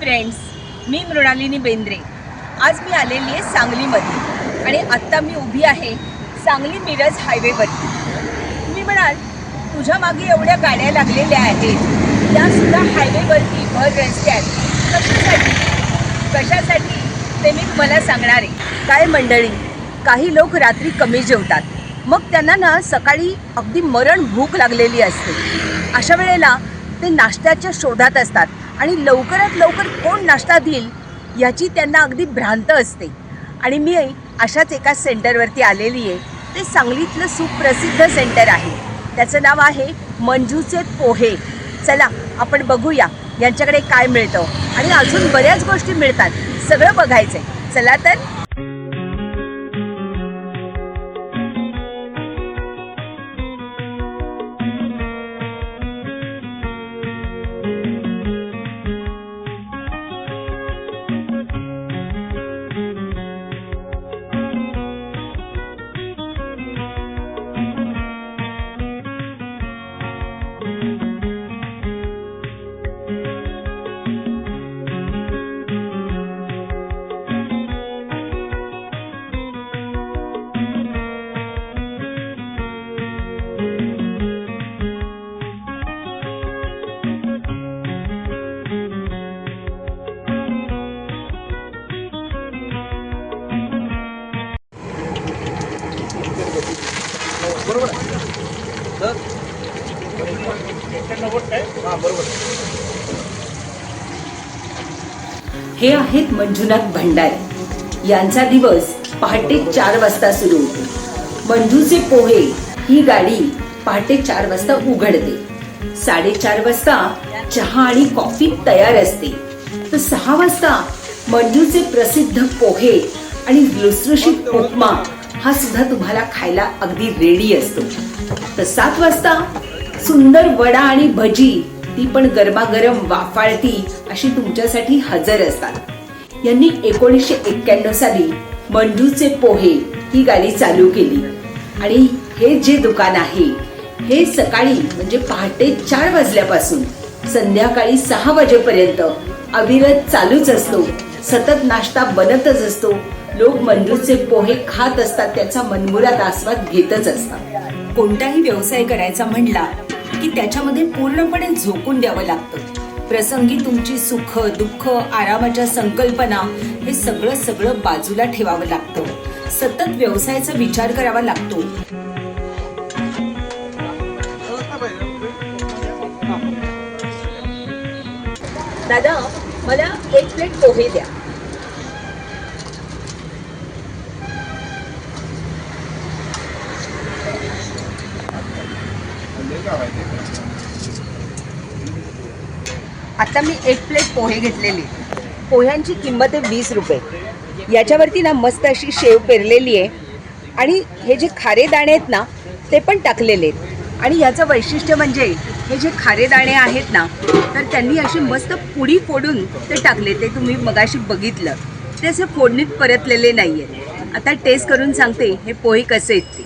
Friends मी मृणालिनी बेंद्रे. आज मी आलेली आहे सांगलीमध्ये आणि आत्ता मी उभी आहे सांगली मिरज हायवेवरती. तुम्ही म्हणाल तुझ्या मागे एवढ्या गाड्या लागलेल्या आहेत. त्यासुद्धा हायवेवरती भर रस्त्यात कशासाठी? कशासाठी? ते मी तुम्हाला सांगणार आहे. काय मंडळी काही लोक रात्री कमी जेवतात. मग त्यांना ना सकाळी अगदी मरण भूक लागलेली असते. अशा वेळेला ते नाश्त्याच्या शोधात असतात. आणि लवकरात लवकर कोण नाश्ता देईल याची त्यांना अगदी भ्रांत असते. आणि मी अशाच एका सेंटरवरती आलेली आहे. ते सांगलीतलं सुप्रसिद्ध सेंटर आहे. त्याचं नाव आहे मंजूचे पोहे. चला आपण बघूया यांच्याकडे काय मिळतं. आणि अजून बऱ्याच गोष्टी मिळतात. सगळं बघायचं आहे चला तर हे आहेत मंजुनाथ भंडारे. यांचा दिवस पहाटे चार वाजता सुरू होतो. मंजूचे पोहे ही गाडी पहाटे चार वाजता उघडते. साडेचार वाजता चहा आणि कॉफी तयार असते. तर सहा वाजता मंजूचे प्रसिद्ध पोहे आणि लुसलुशीत उपमा हा सुद्धा तुम्हाला खायला अगदी रेडी असतो. तर सात वाजता सुंदर वडा आणि भजी ती पण गरमागरम वाफाळती अशी तुमच्यासाठी हजर असतात. यांनी एकोणीसशे एक्क्याण्णव साली मंजूचे पोहे ही गाडी चालू केली. आणि हे जे दुकान आहे हे सकाळी म्हणजे पहाटे चार वाजल्यापासून संध्याकाळी सहा वाजेपर्यंत अविरत चालूच असतो सतत नाश्ता बनतच असतो लोक मंजूचे पोहे खात असतात त्याचा मनमुरात आस्वाद घेतच असतात. कोणताही व्यवसाय करायचा म्हणला की त्याच्यामध्ये पूर्णपणे झोकून द्यावं लागतं. प्रसंगी तुमची सुख दुःख आरामाच्या संकल्पना हे सगळं सगळं बाजूला ठेवावं लागतं. सतत व्यवसायाचा विचार करावा लागतो. दादा मला एक प्लेट पोहे द्या. आता मी एक प्लेट पोहे घेतलेली. पोह्यांची किंमत आहे वीस रुपये. याच्यावरती ना मस्त अशी शेव पेरलेली आहे. आणि हे जे खारे दाणे आहेत ना ते पण टाकलेले आहेत. आणि याचं वैशिष्ट्य म्हणजे हे जे खारे दाणे आहेत ना तर त्यांनी अशी मस्त पुडी फोडून ते टाकले. ते तुम्ही मगाशी बघितलं. ते असे फोडणीत परतलेले नाही आहेत आता टेस्ट करून सांगते हे पोहे कसे आहेत ते.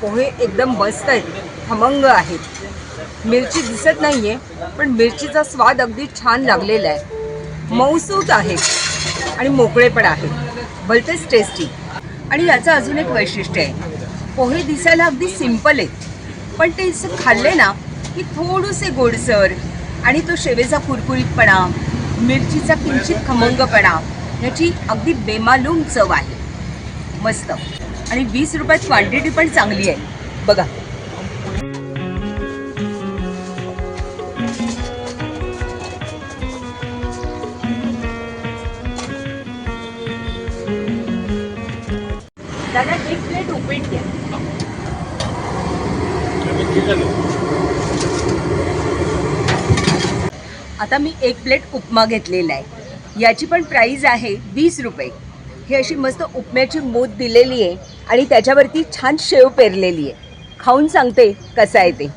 पोहे एकदम मस्त आहेत खमंग आहेत. मिरची दिसत नाहीये पण मिरचीचा स्वाद अगदी छान लागलेला आहे. मऊसूत आहे आणि मोकळे पण आहेत भलतेच टेस्टी आणि याचं अजून एक वैशिष्ट्य आहे. पोहे दिसायला अगदी सिंपल आहेत पण ते असं खाल्ले ना की थोडंसे गोडसर आणि तो शेवेचा कुरकुरीतपणा मिरचीचा किंचित खमंगपणा ह्याची अगदी बेमालूम चव आहे. मस्त. आणि वीस रुपयात क्वांटिटी पण चांगली आहे. बघा. दादा एक प्लेट उपीट द्या आता मी एक प्लेट उपमा घेतलेला आहे. याची पण प्राईज आहे वीस रुपये. ही अशी मस्त उपम्याची मोत दिलेली आहे आणि त्याच्यावरती छान शेव पेरलेली आहे. खाऊन सांगते कसं आहे ते.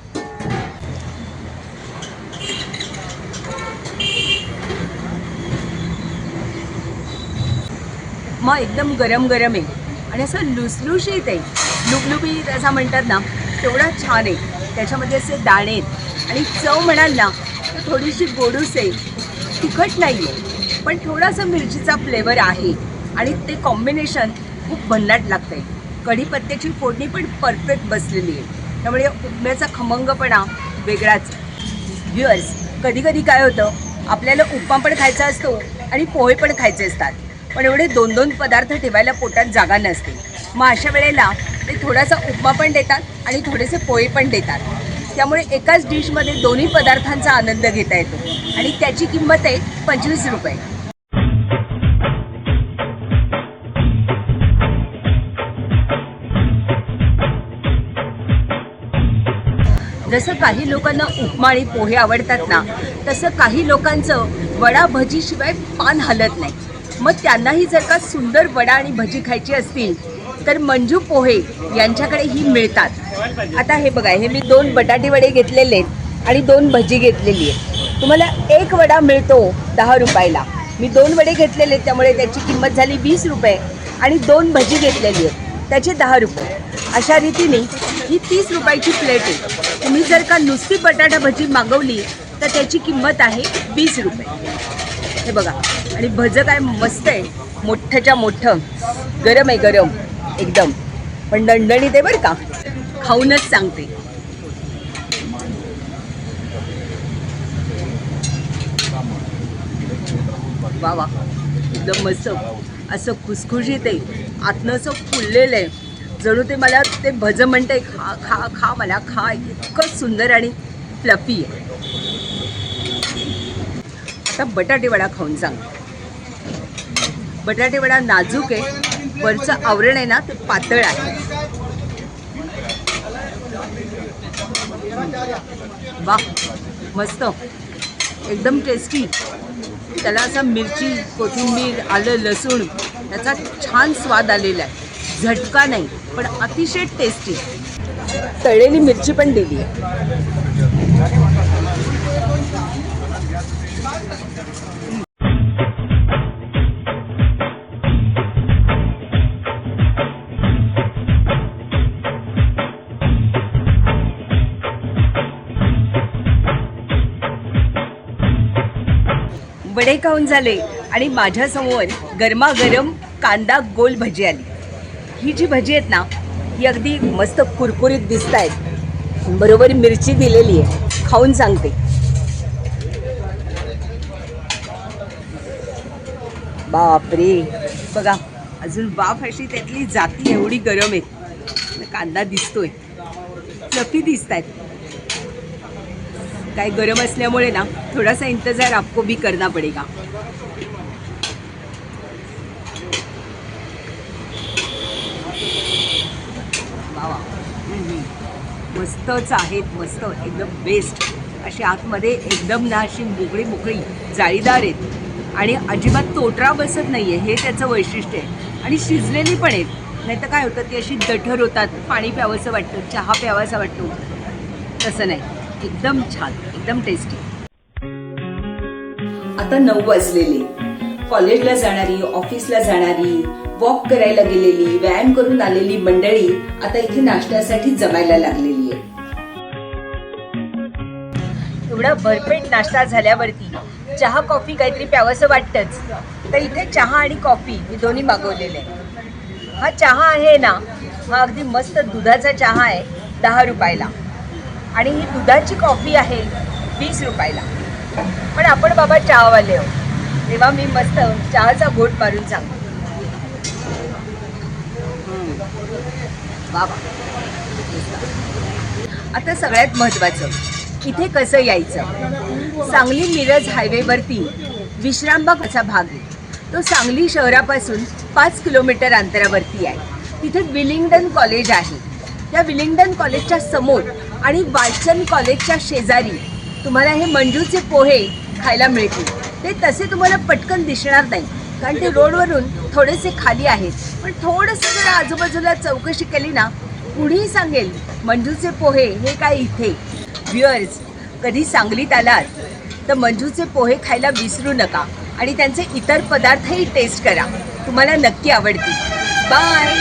मग एकदम गरम गरम आहे. आणि असं लुसलुशीत आहे. लुबलुबीत असा म्हणतात ना तेवढा छान आहे. त्याच्यामध्ये असे दाणे आहेत. आणि चव म्हणाल ना तर थोडीशी गोडूस आहे. तिखट नाही आहे पण थोडासा मिरचीचा फ्लेवर आहे. आणि ते कॉम्बिनेशन खूप भन्नाट लागतंय. कढीपत्त्याची फोडणी पण परफेक्ट बसलेली आहे. त्यामुळे उपम्याचा खमंगपणा वेगळाच. व्ह्युअर्स कधी कधी काय होतं आपल्याला उपमा पण खायचा असतो आणि पोहे पण खायचे असतात. पण एवढे दोन दोन पदार्थ ठेवायला पोटात जागा नसते. मग अशा वेळेला ते थोडासा उपमा पण देतात आणि थोडेसे पोहे पण देतात. त्यामुळे एकाच डिशमध्ये दोन्ही पदार्थांचा आनंद घेता येतो. आणि त्याची किंमत आहे पंचवीस रुपये. जसं काही लोकांना उपमा आणि पोहे आवडतात ना तसं काही लोकांचं वडा भजीशिवाय पान हलत नाही. मग त्यांनाही जर का सुंदर वडा आणि भजी खायची असतील तर मंजू पोहे यांच्याकडे ही मिळतात. आता हे बघा हे मी दोन बटाटे वडे घेतलेले आहेत आणि दोन भजी घेतलेली आहे तुम्हाला एक वडा मिळतो दहा रुपयाला. मी दोन वडे घेतलेले आहेत त्यामुळे त्याची किंमत झाली वीस रुपये आणि दोन भजी घेतलेली आहे त्याचे दहा रुपये. अशा रीतीने ही तीस रुपयाची प्लेट आहे. तुम्ही जर का नुसती बटाटा भजी मागवली तर त्याची किंमत आहे वीस रुपये. हे बघा. आणि भजं काय मस्त आहे. मोठ्ठच्या मोठं. गरम आहे गरम. एकदम. पण दणदणीत आहे बरं का. खाऊनच सांगते. वा वा. एकदम मस्त. असं खुसखुशीत आहे. आतनं असं फुललेलं आहे. जणू ते मला ते भज म्हणते खा खा खा मला खा. इतकं सुंदर आणि फ्लफी आहे. आता बटाटेवडा खाऊन सांग बटाटेवडा नाजूक आहे. वरचं आवरण आहे ना ते पातळ आहे. वा मस्त. एकदम टेस्टी त्याला असा मिरची कोथिंबीर आलं लसूण त्याचा छान स्वाद आलेला आहे. झटका नाही पण अतिशय टेस्टी तळलेली मिरची पण दिली आहे. वडे खाऊन झाले. आणि माझ्यासमोर गरमागरम कांदा गोल भजी आली. ही जी भजी आहेत ना ही अगदी मस्त कुरकुरीत दिसत आहेत बरोबर मिरची दिलेली आहे. खाऊन सांगते. बापरे. बघा अजून वाफ अशी त्यातली जाती एवढी गरम आहे. कांदा दिसतोय. फ्लफी दिसत आहेत काय गरम असल्यामुळे ना थोडासा इंतजार आपको भी करना पडेगा वा वा. हम्म. मस्तच आहेत मस्त एकदम बेस्ट अशी आतमध्ये एकदम ना अशी मोकळी मोकळी जाळीदार आहेत. आणि अजिबात तोटरा बसत नाही आहे हे त्याचं वैशिष्ट्य आहे. आणि शिजलेली पण आहेत. नाही तर काय होतं ती अशी दठर होतात पाणी प्यावंसं वाटतं चहा प्यावासा वाटतो. तसं नाही. एकदम छान एकदम टेस्टी आता नऊ वाजलेले. कॉलेजला जाणारी ऑफिसला जाणारी वॉक करायला गेलेली व्यायाम करून आलेली मंडळी आता इथे नाश्त्यासाठी जमायला लागलेली. एवढा भरपेट नाश्ता झाल्यावरती चहा कॉफी काहीतरी प्यावंसं वाटतंच. तर इथे चहा आणि कॉफी मी दोन्ही मागवलेले आहे हा चहा आहे ना हा अगदी मस्त दुधाचा चहा आहे दहा रुपयाला. आणि ही दुधाची कॉफी आहे वीस रुपयाला. पण आपण बाबा चहावाले आहो तेव्हा मी मस्त चहाचा घोट मारून सांगतो. बाबा. आता सगळ्यात महत्त्वाचं. इथे कसं यायचं? सांगली मिरज हायवेवरती विश्रामबागचा भाग आहे. तो सांगली शहरापासून पाच किलोमीटर अंतरावरती आहे. तिथे विलिंग्डन कॉलेज आहे. त्या विलिंग्डन कॉलेजच्या समोर आणि वाचन कॉलेजच्या शेजारी तुम्हाला हे मंजूचे पोहे खायला मिळतील. ते तसे तुम्हाला पटकन दिसणार नाही कारण ते रोडवरून थोडेसे खाली आहेत. पण थोडंसं जर आजूबाजूला चौकशी केली ना कुणीही सांगेल मंजूचे पोहे हे काय इथे? व्ह्युअर्स कधी सांगलीत आलात तर मंजूचे पोहे खायला विसरू नका आणि त्यांचे इतर पदार्थही टेस्ट करा. तुम्हाला नक्की आवडतील. बाय